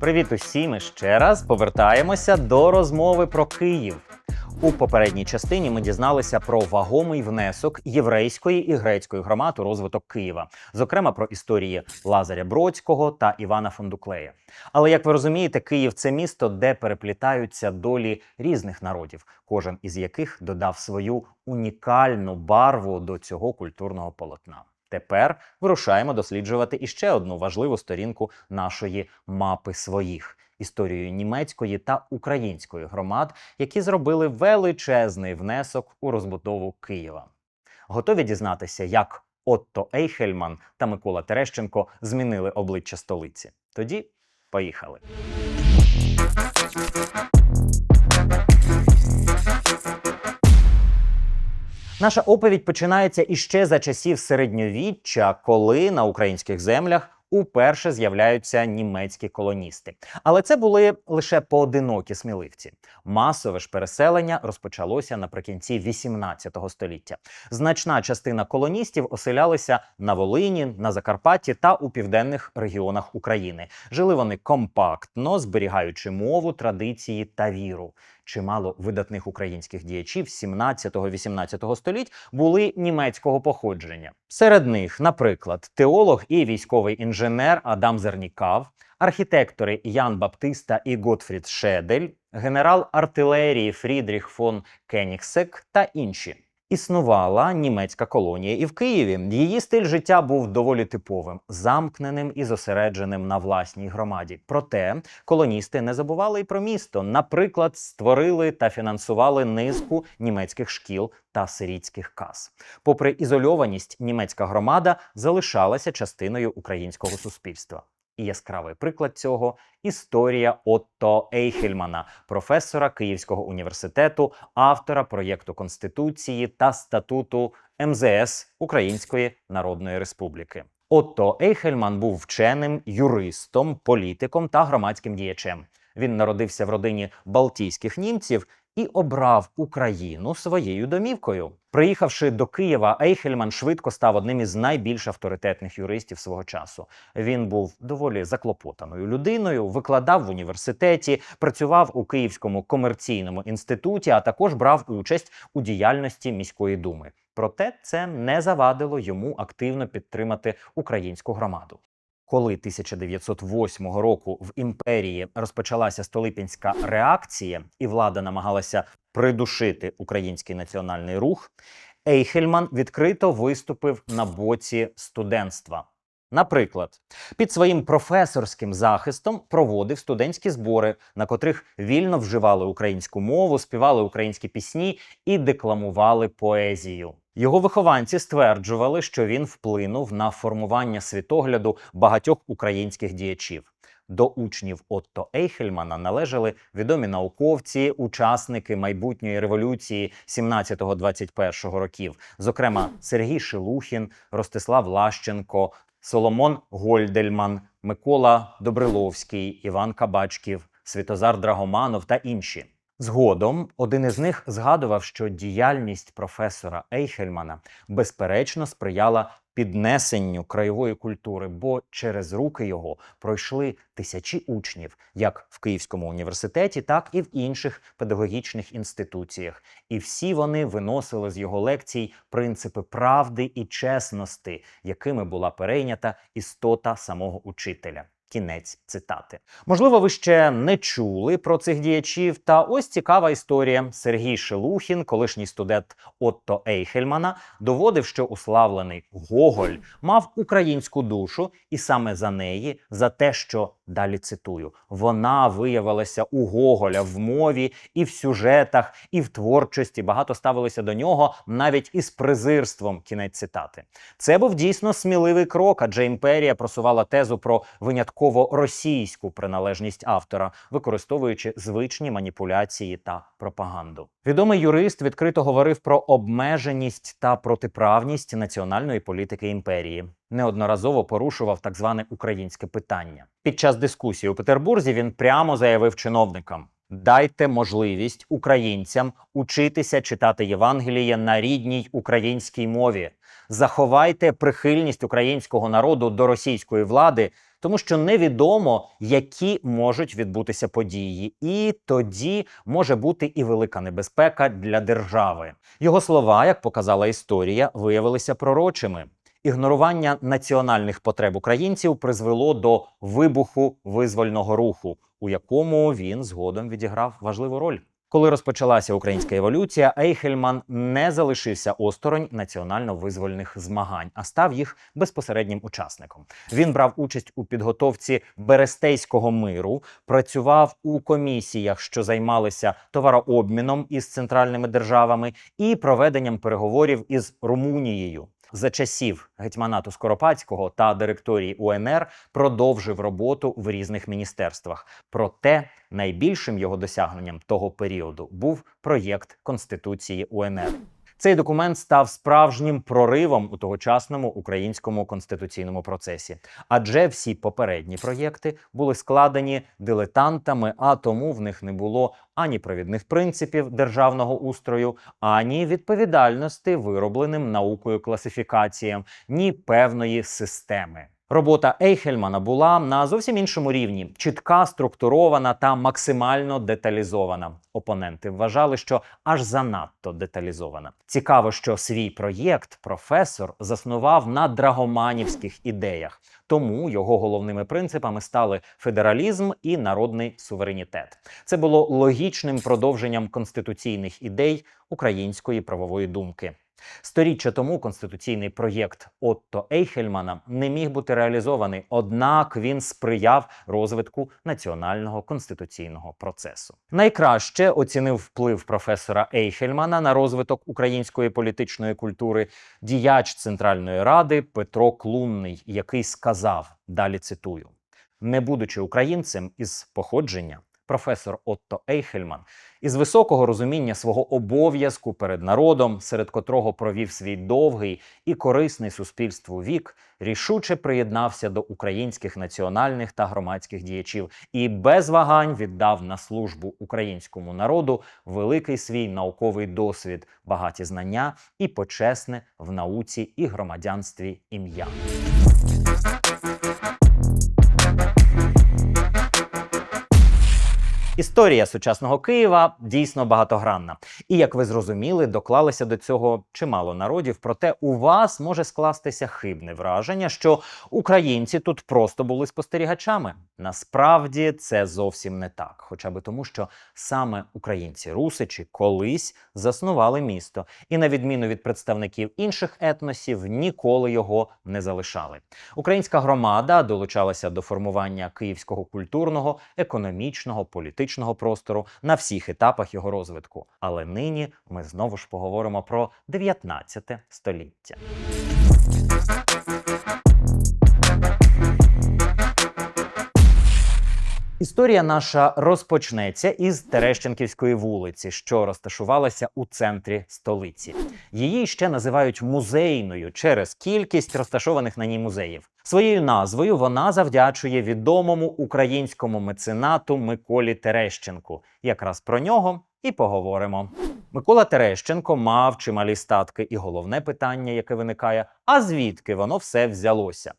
Привіт усім і ще раз повертаємося до розмови про Київ. У попередній частині ми дізналися про вагомий внесок єврейської і грецької громад у розвиток Києва, зокрема про історії Лазаря Бродського та Івана Фондуклея. Але як ви розумієте, Київ це місто, де переплітаються долі різних народів, кожен із яких додав свою унікальну барву до цього культурного полотна. Тепер вирушаємо досліджувати іще одну важливу сторінку нашої мапи своїх історію німецької та української громад, які зробили величезний внесок у розбудову Києва. Готові дізнатися, як Отто Ейхельман та Микола Терещенко змінили обличчя столиці? Тоді поїхали. Наша оповідь починається іще за часів середньовіччя, коли на українських землях уперше з'являються німецькі колоністи. Але це були лише поодинокі сміливці. Масове ж переселення розпочалося наприкінці 18 століття. Значна частина колоністів оселялися на Волині, на Закарпатті та у південних регіонах України. Жили вони компактно, зберігаючи мову, традиції та віру. Чимало видатних українських діячів 17-18 століть були німецького походження. Серед них, наприклад, теолог і військовий інженер Адам Зернікав, архітектори Ян Баптиста і Готфрід Шедель, генерал артилерії Фрідріх фон Кенігсек та інші. Існувала німецька колонія і в Києві. Її стиль життя був доволі типовим, замкненим і зосередженим на власній громаді. Проте колоністи не забували й про місто. Наприклад, створили та фінансували низку німецьких шкіл та сирітських кас. Попри ізольованість, німецька громада залишалася частиною українського суспільства. І яскравий приклад цього історія Отто Ейхельмана, професора Київського університету, автора проєкту Конституції та статуту МЗС Української Народної Республіки. Отто Ейхельман був вченим, юристом, політиком та громадським діячем. Він народився в родині балтійських німців і обрав Україну своєю домівкою. Приїхавши до Києва, Ейхельман швидко став одним із найбільш авторитетних юристів свого часу. Він був доволі заклопотаною людиною, викладав в університеті, працював у Київському комерційному інституті, а також брав участь у діяльності міської думи. Проте це не завадило йому активно підтримати українську громаду. Коли 1908 року в імперії розпочалася столипінська реакція, і влада намагалася придушити український національний рух, Ейхельман відкрито виступив на боці студентства. Наприклад, під своїм професорським захистом проводив студентські збори, на котрих вільно вживали українську мову, співали українські пісні і декламували поезію. Його вихованці стверджували, що він вплинув на формування світогляду багатьох українських діячів. До учнів Отто Ейхельмана належали відомі науковці, учасники майбутньої революції 17-21 років, зокрема Сергій Шелухін, Ростислав Лащенко, Соломон Гольдельман, Микола Добриловський, Іван Кабачків, Світозар Драгоманов та інші. Згодом один із них згадував, що діяльність професора Ейхельмана безперечно сприяла піднесенню краєвої культури, бо через руки його пройшли тисячі учнів, як в Київському університеті, так і в інших педагогічних інституціях. І всі вони виносили з його лекцій принципи правди і чесності, якими була перейнята істота самого учителя. Кінець цитати. Можливо, ви ще не чули про цих діячів. Та ось цікава історія. Сергій Шелухін, колишній студент Отто Ейхельмана, доводив, що уславлений Гоголь мав українську душу, і саме за неї, за те, що далі цитую, вона виявилася у Гоголя в мові і в сюжетах, і в творчості. Багато ставилися до нього навіть із презирством. Кінець цитати. Це був дійсно сміливий крок, адже імперія просувала тезу про винятково російську приналежність автора, використовуючи звичні маніпуляції та пропаганду. Відомий юрист відкрито говорив про обмеженість та протиправність національної політики імперії. Неодноразово порушував так зване українське питання. Під час дискусії у Петербурзі він прямо заявив чиновникам: Дайте можливість українцям учитися читати Євангеліє на рідній українській мові. Заховайте прихильність українського народу до російської влади тому що невідомо, які можуть відбутися події, і тоді може бути і велика небезпека для держави. Його слова, як показала історія, виявилися пророчими. Ігнорування національних потреб українців призвело до вибуху визвольного руху, у якому він згодом відіграв важливу роль. Коли розпочалася українська еволюція, Ейхельман не залишився осторонь національно-визвольних змагань, а став їх безпосереднім учасником. Він брав участь у підготовці Берестейського миру, працював у комісіях, що займалися товарообміном із центральними державами, і проведенням переговорів із Румунією. За часів гетьманату Скоропадського та директорії УНР продовжив роботу в різних міністерствах. Проте найбільшим його досягненням того періоду був проєкт Конституції УНР. Цей документ став справжнім проривом у тогочасному українському конституційному процесі, адже всі попередні проєкти були складені дилетантами, а тому в них не було ані провідних принципів державного устрою, ані відповідальності виробленим наукою класифікаціям, ні певної системи. Робота Ейхельмана була на зовсім іншому рівні: чітка, структурована та максимально деталізована. Опоненти вважали, що аж занадто деталізована. Цікаво, що свій проєкт професор заснував на драгоманівських ідеях. Тому його головними принципами стали федералізм і народний суверенітет. Це було логічним продовженням конституційних ідей української правової думки. Сторіччя тому конституційний проєкт Отто Ейхельмана не міг бути реалізований, однак він сприяв розвитку національного конституційного процесу. Найкраще оцінив вплив професора Ейхельмана на розвиток української політичної культури діяч Центральної Ради Петро Клунний, який сказав далі цитую: не будучи українцем із походження. Професор Отто Ейхельман із високого розуміння свого обов'язку перед народом, серед котрого провів свій довгий і корисний суспільству вік, рішуче приєднався до українських національних та громадських діячів і без вагань віддав на службу українському народу великий свій науковий досвід, багаті знання і почесне в науці і громадянстві ім'я. Історія сучасного Києва дійсно багатогранна. І як ви зрозуміли, доклалися до цього чимало народів. Проте у вас може скластися хибне враження, що українці тут просто були спостерігачами. Насправді це зовсім не так, хоча би тому, що саме українці русичі колись заснували місто, і на відміну від представників інших етносів, ніколи його не залишали. Українська громада долучалася до формування київського культурного, економічного, політичного простору на всіх етапах його розвитку. Але нині ми знову ж поговоримо про 19 століття. Історія наша розпочнеться із Терещенківської вулиці, що розташувалася у центрі столиці. Її ще називають музейною через кількість розташованих на ній музеїв. Своєю назвою вона завдячує відомому українському меценату Миколі Терещенку. Якраз про нього і поговоримо. Микола Терещенко мав чималі статки, і головне питання, яке виникає: а звідки воно все взялося?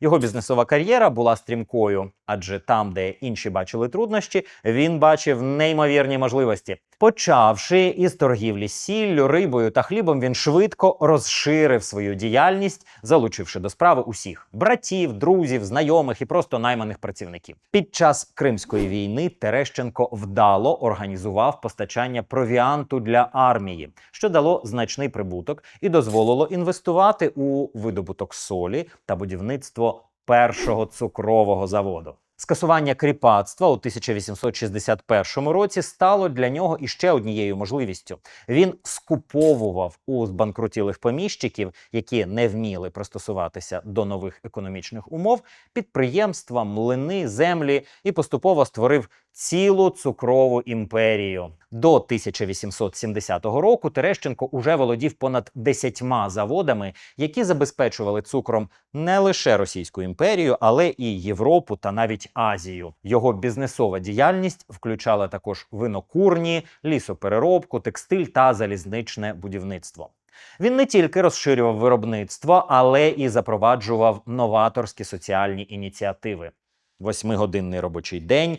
Його бізнесова кар'єра була стрімкою, адже там, де інші бачили труднощі, він бачив неймовірні можливості. Почавши із торгівлі сіллю, рибою та хлібом, він швидко розширив свою діяльність, залучивши до справи усіх братів, друзів, знайомих і просто найманих працівників. Під час Кримської війни Терещенко вдало організував постачання провіанту для армії, що дало значний прибуток і дозволило інвестувати у видобуток солі та будівництво першого цукрового заводу. Скасування кріпацтва у 1861 році стало для нього іще однією можливістю. Він скуповував у збанкрутілих поміщиків, які не вміли пристосуватися до нових економічних умов, підприємства, млини, землі і поступово створив цілу цукрову імперію. До 1870 року Терещенко уже володів понад 10 заводами, які забезпечували цукром не лише Російську імперію, але і Європу та навіть Азію. Його бізнесова діяльність включала також винокурні, лісопереробку, текстиль та залізничне будівництво. Він не тільки розширював виробництво, але і запроваджував новаторські соціальні ініціативи: восьмигодинний робочий день,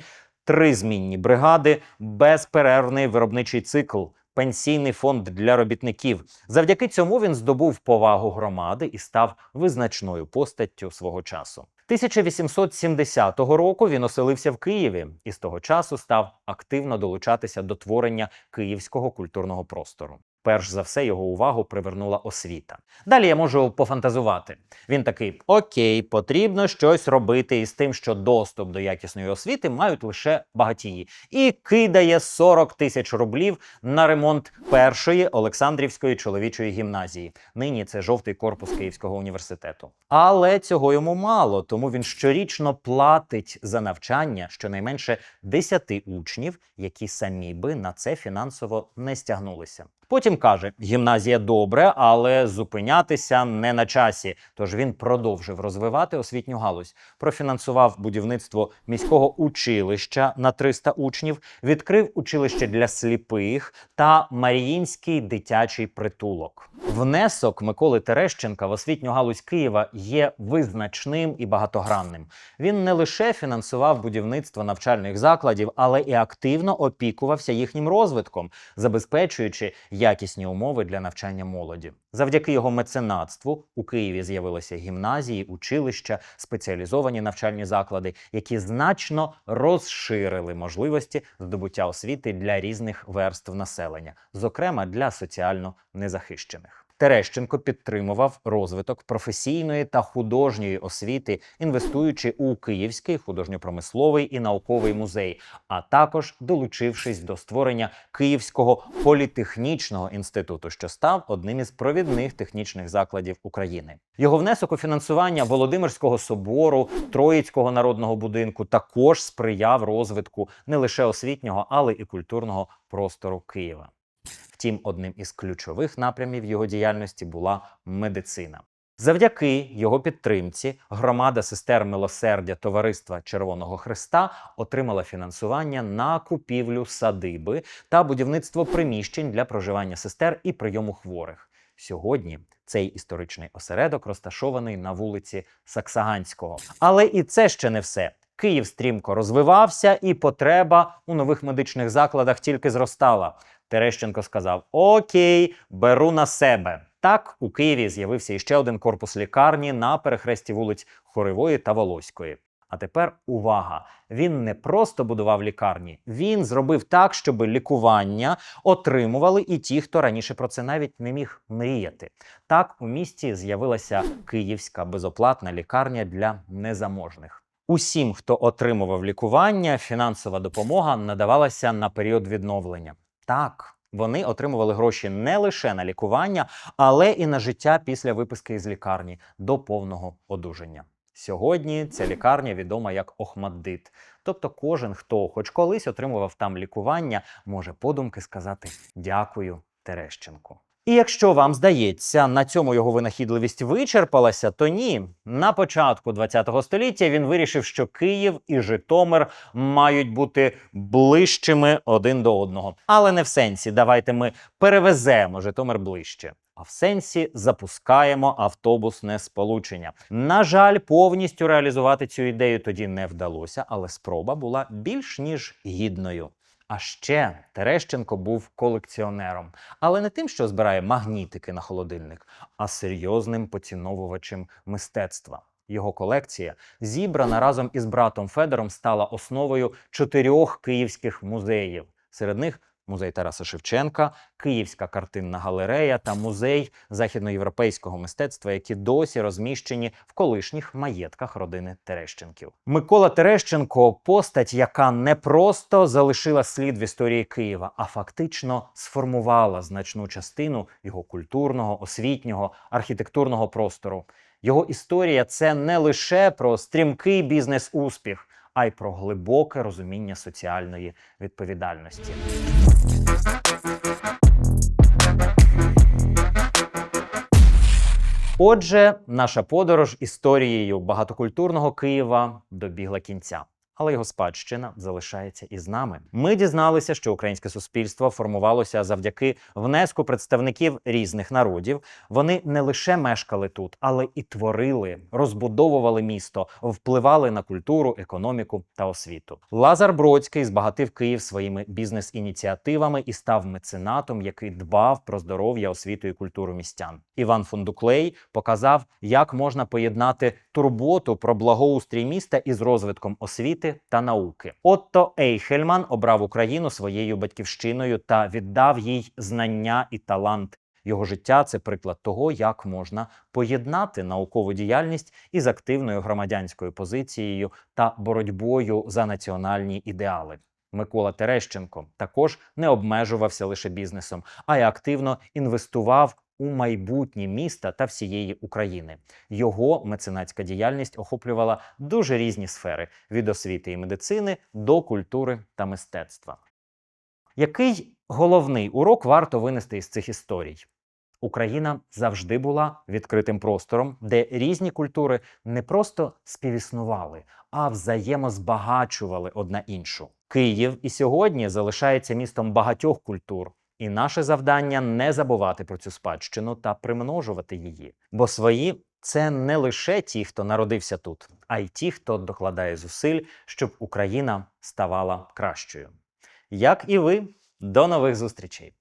три змінні бригади, безперервний виробничий цикл. Пенсійний фонд для робітників завдяки цьому він здобув повагу громади і став визначною постаттю свого часу. 1870 року він оселився в Києві і з того часу став активно долучатися до творення київського культурного простору. Перш за все його увагу привернула освіта. Далі я можу пофантазувати. Він такий: окей, потрібно щось робити із тим, що доступ до якісної освіти мають лише багатії, і кидає 40 тисяч рублів на ремонт першої Олександрівської чоловічої гімназії. Нині це жовтий корпус Київського університету. Але цього йому мало, тому він щорічно платить за навчання щонайменше 10 учнів, які самі би на це фінансово не стягнулися. Потім каже: гімназія добре, але зупинятися не на часі. Тож він продовжив розвивати освітню галузь, профінансував будівництво міського училища на 300 учнів, відкрив училище для сліпих та Маріїнський дитячий притулок. Внесок Миколи Терещенка в освітню галузь Києва є визначним і багатогранним. Він не лише фінансував будівництво навчальних закладів, але і активно опікувався їхнім розвитком, забезпечуючи якісні умови для навчання молоді. Завдяки його меценатству у Києві з'явилися гімназії, училища, спеціалізовані навчальні заклади, які значно розширили можливості здобуття освіти для різних верств населення, зокрема для соціально незахищених. Терещенко підтримував розвиток професійної та художньої освіти, інвестуючи у Київський художньо-промисловий і науковий музей, а також долучившись до створення Київського політехнічного інституту, що став одним із провідних технічних закладів України. Його внесок у фінансування Володимирського собору, Троїцького народного будинку також сприяв розвитку не лише освітнього, але і культурного простору Києва. Втім, одним із ключових напрямів його діяльності була медицина. Завдяки його підтримці громада сестер милосердя Товариства Червоного Христа отримала фінансування на купівлю садиби та будівництво приміщень для проживання сестер і прийому хворих. Сьогодні цей історичний осередок розташований на вулиці Саксаганського. Але і це ще не все. Київ стрімко розвивався, і потреба у нових медичних закладах тільки зростала. Терещенко сказав: Окей, беру на себе. Так, у Києві з'явився іще один корпус лікарні на перехресті вулиць Хоривої та Волоської. А тепер увага! Він не просто будував лікарні, він зробив так, щоб лікування отримували і ті, хто раніше про це навіть не міг мріяти. Так у місті з'явилася київська безоплатна лікарня для незаможних. Усім, хто отримував лікування, фінансова допомога надавалася на період відновлення. Так, вони отримували гроші не лише на лікування, але і на життя після виписки із лікарні до повного одужання. Сьогодні ця лікарня відома як Охмаддит. Тобто, кожен, хто хоч колись отримував там лікування, може подумки сказати дякую Терещенку. І якщо вам здається, на цьому його винахідливість вичерпалася, то ні. На початку ХХ століття він вирішив, що Київ і Житомир мають бути ближчими один до одного. Але не в сенсі давайте ми перевеземо Житомир ближче. А в сенсі запускаємо автобусне сполучення. На жаль, повністю реалізувати цю ідею тоді не вдалося, але спроба була більш ніж гідною. А ще Терещенко був колекціонером, але не тим, що збирає магнітики на холодильник, а серйозним поціновувачем мистецтва. Його колекція, зібрана разом із братом Федором, стала основою чотирьох київських музеїв. Серед них музей Тараса Шевченка, Київська картинна галерея та музей західноєвропейського мистецтва, які досі розміщені в колишніх маєтках родини Терещенків. Микола Терещенко постать, яка не просто залишила слід в історії Києва, а фактично сформувала значну частину його культурного, освітнього, архітектурного простору. Його історія це не лише про стрімкий бізнес-успіх, а й про глибоке розуміння соціальної відповідальності. Отже, наша подорож історією багатокультурного Києва добігла кінця. Але його спадщина залишається із нами. Ми дізналися, що українське суспільство формувалося завдяки внеску представників різних народів. Вони не лише мешкали тут, але і творили, розбудовували місто, впливали на культуру, економіку та освіту. Лазар Бродський збагатив Київ своїми бізнес-ініціативами і став меценатом, який дбав про здоров'я, освіту і культуру містян. Іван Фундуклей показав, як можна поєднати турботу про благоустрій міста із розвитком освіти та науки. Отто Ейхельман обрав Україну своєю батьківщиною та віддав їй знання і талант. Його життя це приклад того, як можна поєднати наукову діяльність із активною громадянською позицією та боротьбою за національні ідеали. Микола Терещенко також не обмежувався лише бізнесом, а й активно інвестував у майбутнє міста та всієї України. Його меценатська діяльність охоплювала дуже різні сфери від освіти і медицини до культури та мистецтва. Який головний урок варто винести із цих історій? Україна завжди була відкритим простором, де різні культури не просто співіснували, а взаємозбагачували одна іншу. Київ і сьогодні залишається містом багатьох культур, і наше завдання не забувати про цю спадщину та примножувати її. Бо свої це не лише ті, хто народився тут, а й ті, хто докладає зусиль, щоб Україна ставала кращою. Як і ви, до нових зустрічей!